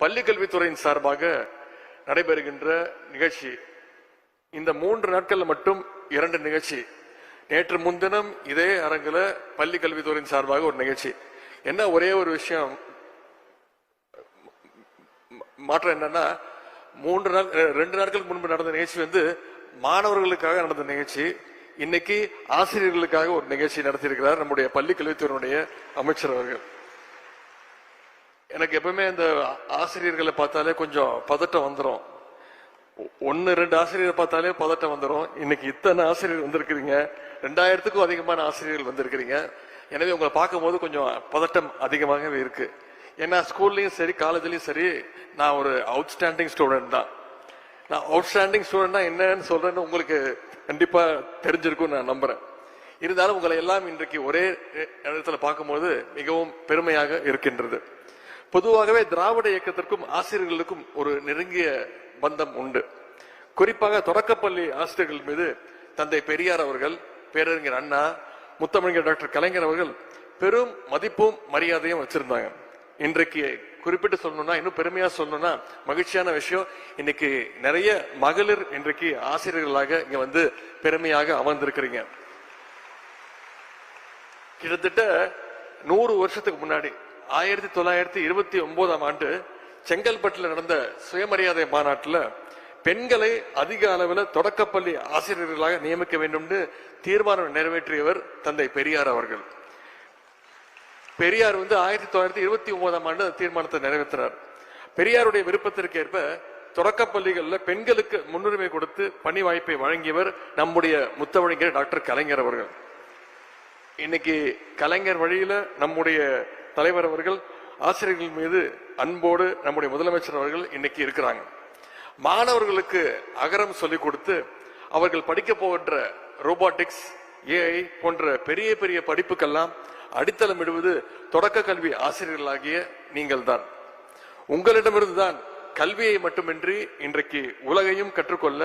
பள்ளிக்கல்வித்துறையின் சார்பாக நடைபெறுகின்ற நிகழ்ச்சி. இந்த மூன்று நாட்களில் மட்டும் இரண்டு நிகழ்ச்சி. நேற்று முன்தினம் இதே அரங்கில் பள்ளி கல்வித்துறையின் சார்பாக ஒரு நிகழ்ச்சி. என்ன ஒரே ஒரு விஷயம் மாற்றம் என்னன்னா மூன்று நாள் ரெண்டு நாட்களுக்கு முன்பு நடந்த நிகழ்ச்சி வந்து மாணவர்களுக்காக நடந்த நிகழ்ச்சி. இன்னைக்கு ஆசிரியர்களுக்காக ஒரு நிகழ்ச்சி நடத்தியிருக்கிறார் நம்முடைய பள்ளி கல்வித்துறையினுடைய அமைச்சர் அவர்கள். எனக்கு எப்பவுமே இந்த ஆசிரியர்களை பார்த்தாலே கொஞ்சம் பதட்டம் வந்துடும் ஒன்னு ரெண்டு ஆசிரியரை பார்த்தாலே பதட்டம் வந்துடும் இன்னைக்கு இத்தனை ஆசிரியர் வந்திருக்கிறீங்க. ரெண்டாயிரத்துக்கும் அதிகமான ஆசிரியர்கள் வந்திருக்கிறீங்க. எனவே உங்களை பார்க்கும்போது கொஞ்சம் பதட்டம் அதிகமாகவே இருக்கு. ஏன்னா ஸ்கூல்லையும் சரி காலேஜ்லையும் சரி நான் ஒரு அவுட்ஸ்டாண்டிங் ஸ்டூடெண்ட் தான். நான் அவுட்ஸ்டாண்டிங் ஸ்டூடெண்ட்னா என்னன்னு சொல்றேன்னு உங்களுக்கு கண்டிப்பா தெரிஞ்சிருக்கும் நான் நம்புறேன். இருந்தாலும் உங்களை எல்லாம் இன்றைக்கு ஒரே இடத்துல பார்க்கும்போது மிகவும் பெருமையாக இருக்கின்றது. பொதுவாகவே திராவிட இயக்கத்திற்கும் ஆசிரியர்களுக்கும் ஒரு நெருங்கிய பந்தம் உண்டு. குறிப்பாக தொடக்கப்பள்ளி ஆசிரியர்கள் மீது தந்தை பெரியார் அவர்கள் பேரறிஞர் அண்ணா முத்தமிழர் டாக்டர் கலைஞர் அவர்கள் பெரும் மதிப்பும் மரியாதையும் வச்சிருந்தாங்க. இன்றைக்கு குறிப்பிட்டு சொல்லணும்னா இன்னும் பெருமையா சொல்லணும்னா மகிழ்ச்சியான விஷயம் இன்னைக்கு நிறைய மகளிர் இன்றைக்கு ஆசிரியர்களாக இங்க வந்து பெருமையாக அமர்ந்திருக்கிறீங்க. கிட்டத்தட்ட நூறு வருஷத்துக்கு முன்னாடி ஆயிரத்தி தொள்ளாயிரத்தி இருபத்தி ஒன்பதாம் ஆண்டு செங்கல்பட்டுல நடந்த சுயமரியாதை மாநாட்டுல பெண்களை அதிக அளவில் தொடக்கப்பள்ளி ஆசிரியர்களாக நியமிக்க வேண்டும்னு தீர்மானம் நிறைவேற்றியவர் தந்தை பெரியார் அவர்கள். பெரியார் வந்து ஆயிரத்தி தொள்ளாயிரத்தி இருபத்தி ஒன்பதாம் ஆண்டு தீர்மானத்தை நிறைவேற்றினார். பெரியாருடைய விருப்பத்திற்கு ஏற்ப தொடக்கப்பள்ளிகள்ல பெண்களுக்கு முன்னுரிமை கொடுத்து பணி வாய்ப்பை வழங்கியவர் நம்முடைய முத்தவழிஞர் டாக்டர் கலைஞர் அவர்கள். இன்னைக்கு கலைஞர் வழியில நம்முடைய தலைவர் அவர்கள் ஆசிரியர்கள் மீது அன்போடு நம்முடைய முதலமைச்சர் அவர்கள் இன்னைக்கு இருக்கிறாங்க. மாணவர்களுக்கு அகரம் சொல்லிக் கொடுத்து அவர்கள் படிக்க போகின்ற ரோபாட்டிக்ஸ் ஏஐ போன்ற பெரிய பெரிய படிப்புக்கெல்லாம் அடித்தளமிடுவது தொடக்க கல்வி ஆசிரியர்களாகிய நீங்கள் தான் உங்களிடமிருந்து தான் கல்வியை மட்டுமின்றி இன்றைக்கு உலகையும் கற்றுக்கொள்ள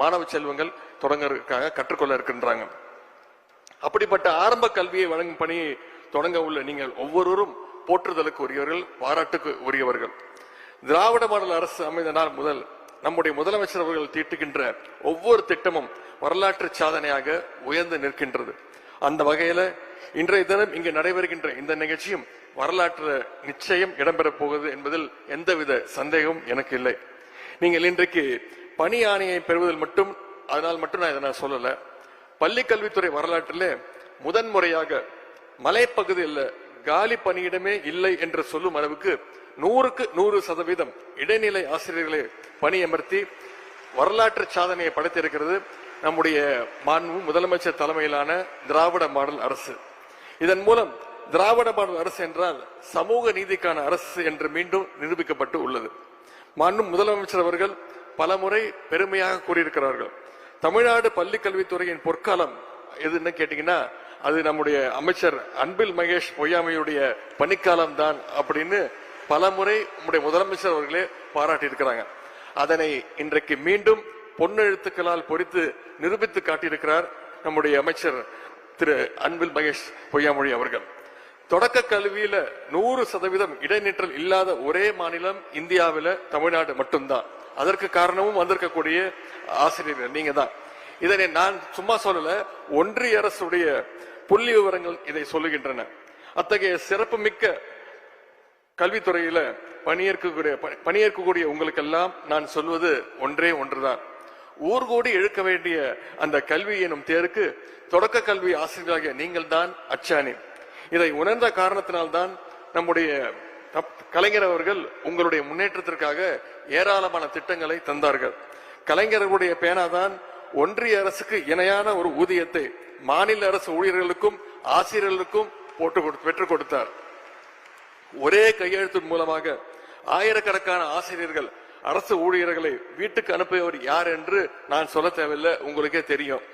மாணவ செல்வங்கள் தொடங்கறதுக்காக கற்றுக்கொள்ள இருக்கின்றாங்க. அப்படிப்பட்ட ஆரம்ப கல்வியை வழங்கும் பணியை தொடங்க உள்ள நீங்கள் ஒவ்வொருவரும் போற்றுதலுக்கு உரியவர்கள் பாராட்டுக்கு உரியவர்கள். திராவிட மாடல் அரசு அமைந்த நாள் முதல் நம்முடைய முதலமைச்சர் அவர்கள் தீட்டுகின்ற ஒவ்வொரு திட்டமும் வரலாற்று சாதனையாக உயர்ந்து நிற்கின்றது. அந்த வகையில இன்றைய தினம் இங்கு நடைபெறுகின்ற இந்த நிகழ்ச்சியும் வரலாற்று நிச்சயம் இடம்பெறப் போகிறது என்பதில் எந்தவித சந்தேகமும் எனக்கு இல்லை. நீங்கள் இன்றைக்கு பணி ஆணையை பெறுவதில் மட்டும் அதனால் மட்டும் நான் இதை நான் சொல்லலை. பள்ளி கல்வித்துறை வரலாற்றிலே முதன்முறையாக மலைப்பகுதியில் காலி பணியிடமே இல்லை என்று சொல்லும் அளவுக்கு நூறுக்கு நூறு சதவீதம் இடைநிலை ஆசிரியர்களை பணியமர்த்தி வரலாற்று சாதனையை படைத்திருக்கிறது நம்முடைய மாண்பு முதலமைச்சர் தலைமையிலான திராவிட மாடல் அரசு. இதன் மூலம் திராவிட மாடல் அரசு என்றால் சமூக நீதிக்கான அரசு என்று மீண்டும் நிரூபிக்கப்பட்டு உள்ளது. மாண்பு முதலமைச்சர் அவர்கள் பலமுறை பெருமையாக கூறியிருக்கிறார்கள். தமிழ்நாடு பள்ளி கல்வித்துறையின் பொற்காலம் எதுன்னு கேட்டீங்கன்னா அது நம்முடைய அமைச்சர் அன்பில் மகேஷ் பொய்யாமையுடைய பணிக்காலம் தான் அப்படின்னு பலமுறை நம்முடைய முதலமைச்சர் அவர்களே பாராட்டி இருக்கிறாங்க அதனை இன்றைக்கு மீண்டும் பொன்னெழுத்துக்களால் பொறித்து நிரூபித்து காட்டியிருக்கிறார் நம்முடைய அமைச்சர் திரு அன்பில் மகேஷ் பொய்யாமொழி அவர்கள். தொடக்க கல்வியில நூறு சதவீதம் இடைநிற்றல் இல்லாத ஒரே மாநிலம் இந்தியாவில தமிழ்நாடு மட்டும்தான். அதற்கு காரணமும் வந்திருக்கக்கூடிய ஆசிரியர் நீங்க தான் இதனை நான் சும்மா சொல்லல ஒன்றிய அரசுடைய புள்ளி விவரங்கள் இதை சொல்லுகின்றன. அத்தகைய சிறப்பு மிக்க கல்வித்துறையில பணியேற்கக்கூடிய பணியேற்கக்கூடிய உங்களுக்கெல்லாம் நான் சொல்வது ஒன்றே ஒன்றுதான். ஊர்கூடி இழுக்க வேண்டிய அந்த கல்வி எனும் தேருக்கு தொடக்க கல்வி ஆசிரியர்களாகிய நீங்கள் தான் அச்சாணி. இதை உணர்ந்த காரணத்தினால்தான் நம்முடைய கலைஞர் அவர்கள் உங்களுடைய முன்னேற்றத்திற்காக ஏராளமான திட்டங்களை தந்தார்கள். கலைஞர்களுடைய பேனாதான் ஒன்றிய அரசுக்கு இணையான ஒரு ஊதியத்தை மாநில அரசு ஊழியர்களுக்கும் ஆசிரியர்களுக்கும் போட்டு பெற்றுக் கொடுத்தார். ஒரே கையெழுத்தின் மூலமாக ஆயிரக்கணக்கான ஆசிரியர்கள் அரசு ஊழியர்களை வீட்டுக்கு அனுப்பியவர் யார் என்று நான் சொல்ல தேவையில்லை உங்களுக்கே தெரியும்.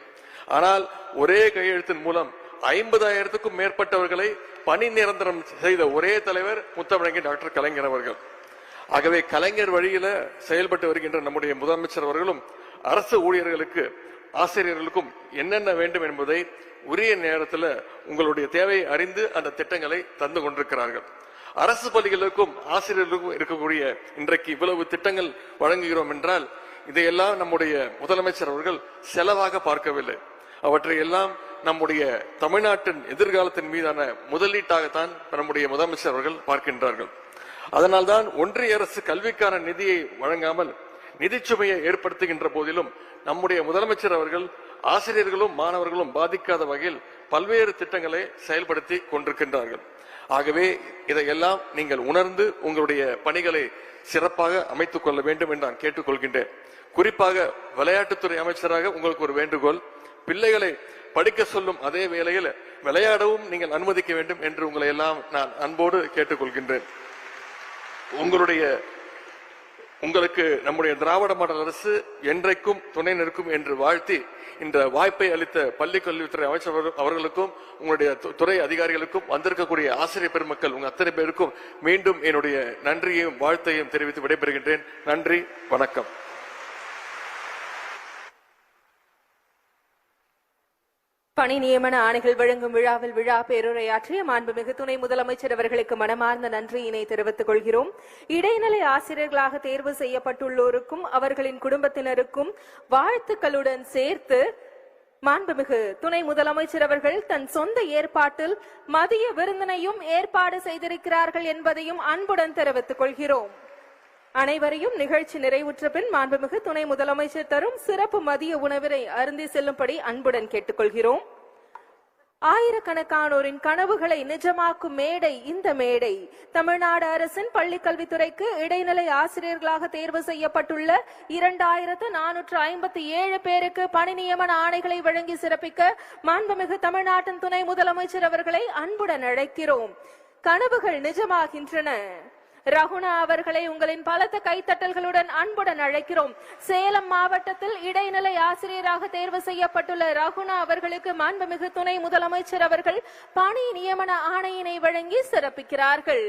ஆனால் ஒரே கையெழுத்தின் மூலம் ஐம்பதாயிரத்துக்கும் மேற்பட்டவர்களை பணி நிரந்தரம் செய்த ஒரே தலைவர் முத்தமிழங்கி டாக்டர் கலைஞர் அவர்கள். ஆகவே கலைஞர் வழியில செயல்பட்டு வருகின்ற நம்முடைய முதலமைச்சர் அவர்களும் அரசு ஊழியர்களுக்கு ஆசிரியர்களுக்கும் என்னென்ன வேண்டும் என்பதை உரிய நேரத்தில் உங்களுடைய தேவையை அறிந்து அந்த திட்டங்களை தந்து கொண்டிருக்கிறார்கள். அரசு பள்ளிகளுக்கும் ஆசிரியர்களுக்கும் இருக்கக்கூடிய இன்றைக்கு இவ்வளவு திட்டங்கள் வழங்குகிறோம் என்றால் இதையெல்லாம் நம்முடைய முதலமைச்சர் அவர்கள் செலவாக பார்க்கவில்லை. அவற்றை எல்லாம் நம்முடைய தமிழ்நாட்டின் எதிர்காலத்தின் மீதான முதலீட்டாகத்தான் நம்முடைய முதலமைச்சர் அவர்கள் பார்க்கின்றார்கள். அதனால்தான் ஒன்றிய அரசு கல்விக்கான நிதியை வழங்காமல் நிதிச்சுமையை ஏற்படுத்துகின்ற போதிலும் நம்முடைய முதலமைச்சர் அவர்கள் ஆசிரியர்களும் மாணவர்களும் பாதிக்காத வகையில் பல்வேறு திட்டங்களை செயல்படுத்தி கொண்டிருக்கின்றார்கள். ஆகவே இதையெல்லாம் நீங்கள் உணர்ந்து உங்களுடைய பணிகளை சிறப்பாக அமைத்துக் கொள்ள வேண்டும் என்று நான் கேட்டுக்கொள்கின்றேன். குறிப்பாக விளையாட்டுத்துறை அமைச்சராக உங்களுக்கு ஒரு வேண்டுகோள் பிள்ளைகளை படிக்க சொல்லும் அதே வேளையில் விளையாடவும் நீங்கள் அனுமதிக்க வேண்டும் என்று உங்களை எல்லாம் நான் அன்போடு கேட்டுக்கொள்கின்றேன். உங்களுடைய உங்களுக்கு நம்முடைய திராவிட மாடல் அரசு என்றைக்கும் துணை நிற்கும் என்று வாழ்த்தி இந்த வாய்ப்பை அளித்த பள்ளி கல்வித்துறை அமைச்சர் அவர்களுக்கும் உங்களுடைய து- துறை அதிகாரிகளுக்கும் வந்திருக்கக்கூடிய ஆசிரியர் பெருமக்கள் உங்க அத்தனை பேருக்கும் மீண்டும் என்னுடைய நன்றியையும் வாழ்த்தையும் தெரிவித்து விடைபெறுகின்றேன். நன்றி வணக்கம். பணி நியமன ஆணைகள் வழங்கும் விழாவில் விழா பேருரையாற்றிய மாண்புமிகு துணை முதலமைச்சர் அவர்களுக்கு மனமார்ந்த நன்றியினை தெரிவித்துக் கொள்கிறோம். இடைநிலை ஆசிரியர்களாக தேர்வு செய்யப்பட்டுள்ளோருக்கும் அவர்களின் குடும்பத்தினருக்கும் வாழ்த்துக்களுடன் சேர்த்து மாண்புமிகு துணை முதலமைச்சர் அவர்கள் தன் சொந்த ஏற்பாட்டில் மதிய விருந்தினையும் ஏற்பாடு செய்திருக்கிறார்கள் என்பதையும் அன்புடன் தெரிவித்துக் கொள்கிறோம். அனைவரையும் நிகழ்ச்சி நிறைவுற்ற பின் மாண்புமிகு துணை முதலமைச்சர் தரும் சிறப்பு மதிய உணவினை அருந்தி செல்லும்படி அன்புடன் கேட்டுக்கொள்கிறோம். ஆயிரக்கணக்கானோரின் கனவுகளை நிஜமாக்கும் மேடை இந்த மேடை. தமிழ்நாடு அரசின் பள்ளிக் கல்வித்துறைக்கு இடைநிலை ஆசிரியர்களாக தேர்வு செய்யப்பட்டுள்ள இரண்டாயிரத்து நானூற்று ஐம்பத்தி ஏழு பேருக்கு பணி நியமன ஆணைகளை வழங்கி சிறப்பிக்க மாண்புமிகு தமிழ்நாட்டின் துணை முதலமைச்சர் அவர்களை அன்புடன் அழைக்கிறோம். கனவுகள் நிஜமாகின்றன. ரகுணா அவர்களை உங்களின் பலத்த கைத்தட்டல்களுடன் அன்புடன் அழைக்கிறோம். சேலம் மாவட்டத்தில் இடைநிலை ஆசிரியராக தேர்வு செய்யப்பட்டுள்ள ரகுணா அவர்களுக்கு மாண்புமிகு துணை முதலமைச்சர் அவர்கள் பணி நியமன ஆணையினை வழங்கி சிறப்பிக்கிறார்கள்.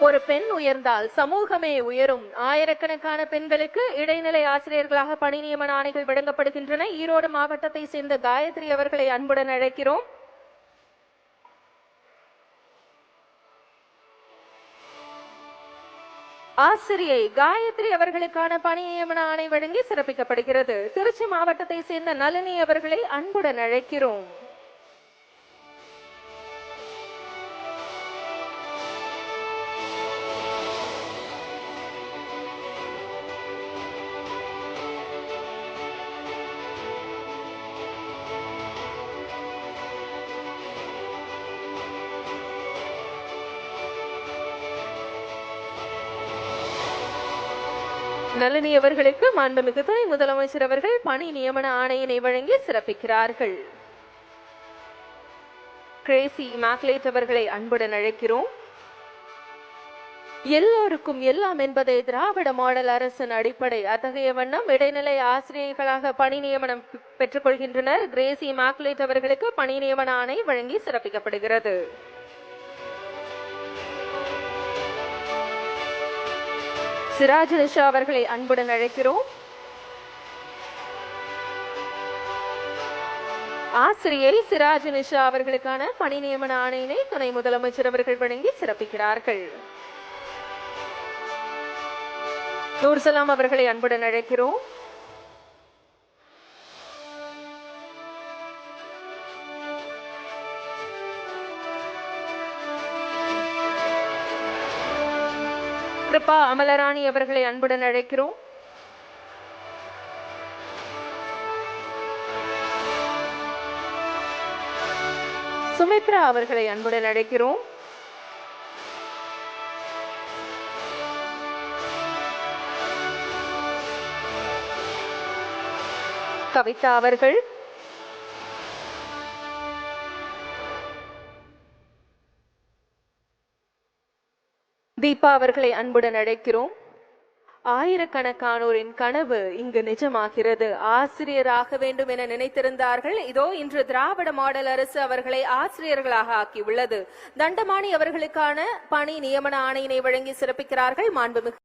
ஒரு பெண் உயர்ந்தால் சமூகமே உயரும். ஆயிரக்கணக்கான பெண்களுக்கு இடைநிலை ஆசிரியர்களாக பணி நியமன ஆணைகள் வழங்கப்படுகின்றன. ஈரோடு மாவட்டத்தை சேர்ந்த காயத்ரி அவர்களை அன்புடன் அழைக்கிறோம். ஆசிரியை காயத்ரி அவர்களுக்கான பணி நியமன ஆணை வழங்கி சிறப்பிக்கப்படுகிறது. திருச்சி மாவட்டத்தை சேர்ந்த நளினி அவர்களை அன்புடன் அழைக்கிறோம். நளினி அவர்களுக்கு மாண்புமிகு துணை முதலமைச்சர் அவர்கள் பணி நியமன ஆணையினை வழங்கி சிறப்பிக்கிறார்கள். கிரேசி மேக்லேட் அவர்களை அன்புடன் அழைக்கிறோம். எல்லோருக்கும் எல்லாம் என்பதை திராவிட மாடல் அரசின் அடிப்படை அத்தகைய வண்ணம் இடைநிலை ஆசிரியர்களாக பணி நியமனம் பெற்றுக் பெற்றுக்கொள்கின்றனர் கிரேசி மேக்லேட் அவர்களுக்கு பணி நியமன ஆணை வழங்கி சிறப்பிக்கப்படுகிறது. சிராஜ் நிஷா அவர்களை அன்புடன் அழைக்கிறோம். ஆசிரியை சிராஜ் நிஷா அவர்களுக்கான பணி நியமன ஆணையினை துணை முதலமைச்சர் அவர்கள் வழங்கி சிறப்பிக்கிறார்கள். நூர்சலாம் அவர்களை அன்புடன் அழைக்கிறோம். கிருபா அமலராணி அவர்களை அன்புடன் அழைக்கிறோம். சுமித்ரா அவர்களை அன்புடன் அழைக்கிறோம். கவிதா அவர்கள். தீபா அவர்களை அன்புடன் அழைக்கிறோம். ஆயிரக்கணக்கானோரின் கனவு இங்கு நிஜமாகிறது. ஆசிரியராக வேண்டும் என நினைத்திருந்தார்கள். இதோ இன்று திராவிட மாடல் அரசு அவர்களை ஆசிரியர்களாக ஆக்கியுள்ளது. தண்டமானி அவர்களுக்கான பணி நியமன ஆணையினை வழங்கி சிறப்பிக்கிறார்கள். மாண்புமிகு